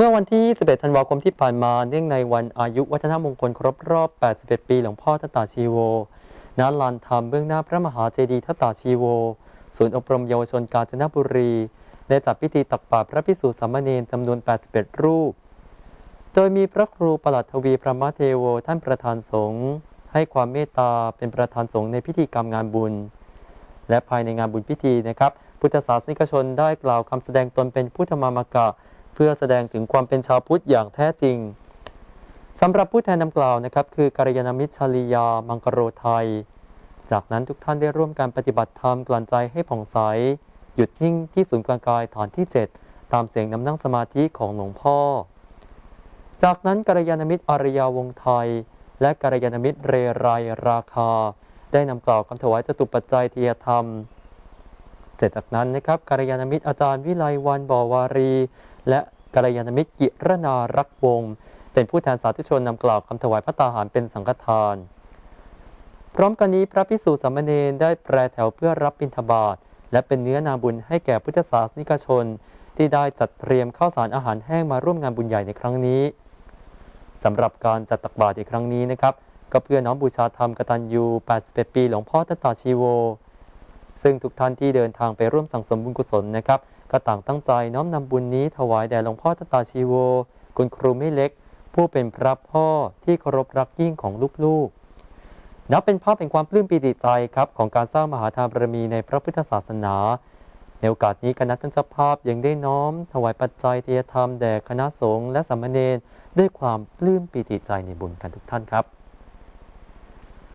เมื่อวันที่ 21 ธันวาคมที่ผ่านมา เนื่องในวันอายุวัฒนมงคลครบรอบ 81 ปีหลวงพ่อทัตตาชีโว ณ ลานธรรมเบื้องหน้าพระมหาเจดีย์ทัตตาชีโว ศูนย์อบรมเยาวชนกาญจนบุรี ได้จัดพิธีตักบาตรพระภิกษุสามเณรจำนวน 81 รูป โดยมีพระครูประหลัดทวีพระมเทโว ท่านประธานสงฆ์ให้ความเมตตาเป็นประธานสงฆ์ในพิธีกรรมงานบุญ และภายในงานบุญพิธีนะครับ พุทธศาสนิกชนได้กล่าวคำแสดงตนเป็นพุทธมามกะ พื่อแสดงถึงความเป็นชาวพุทธอย่างแท้จริงสำหรับผู้แทนนำกล่าวนะครับ คือกัลยาณมิตรชาลียา มังกรโรไทย จากนั้นทุกท่านได้ร่วมการปฏิบัติธรรมกลั่นใจให้ผ่องใส หยุดนิ่งที่ศูนย์กลางกายฐานที่ 7 ตามเสียงนำนั่งสมาธิของหลวงพ่อ จากนั้นกัลยาณมิตรอารยาวงไทย และกัลยาณมิตรเรไรราคา ได้นำกล่าวคำถวายจตุปัจจัยเทียธรรม เสร็จจากนั้นนะครับกัลยาณมิตรอาจารย์วิไลวันบวารี และกัลยาณมิตรกิรนารักวงศ์เป็นผู้แทนสาธุชนนำกล่าวคำถวายพระตาหารเป็นสังฆทาน พร้อมกันนี้พระพิสุสามเณรได้แปรแถวเพื่อรับบิณฑบาตและเป็นเนื้อนาบุญให้แก่พุทธศาสนิกชน ที่ได้จัดเตรียมข้าวสารอาหารแห้งมาร่วมงานบุญใหญ่ในครั้งนี้สำหรับการจัดตักบาตรในครั้งนี้นะครับ ก็เพื่อน้อมบูชาธรรมกตัญญู 81 ปีหลวงพ่อตตาชีโว ซึ่งทุกท่านที่เดินทางไปร่วมสั่งสมบุญกุศลนะครับก็ต่างตั้งใจน้อมนำบุญนี้ถวายแด่หลวงพ่อตตาชีโว คุณครูไม่เล็ก ผู้เป็นพระพ่อที่เคารพรักยิ่งของลูกๆ นับเป็นภาพเป็นความปลื้มปีติใจครับของการสร้างมหาทานบารมีในพระพุทธศาสนา ในโอกาสนี้คณะท่านเจ้าภาพยังได้น้อม ถวายปัจจัยเทียธรรมแด่คณะสงฆ์และสามเณรด้วยความปลื้มปีติใจในบุญกันทุกท่านครับ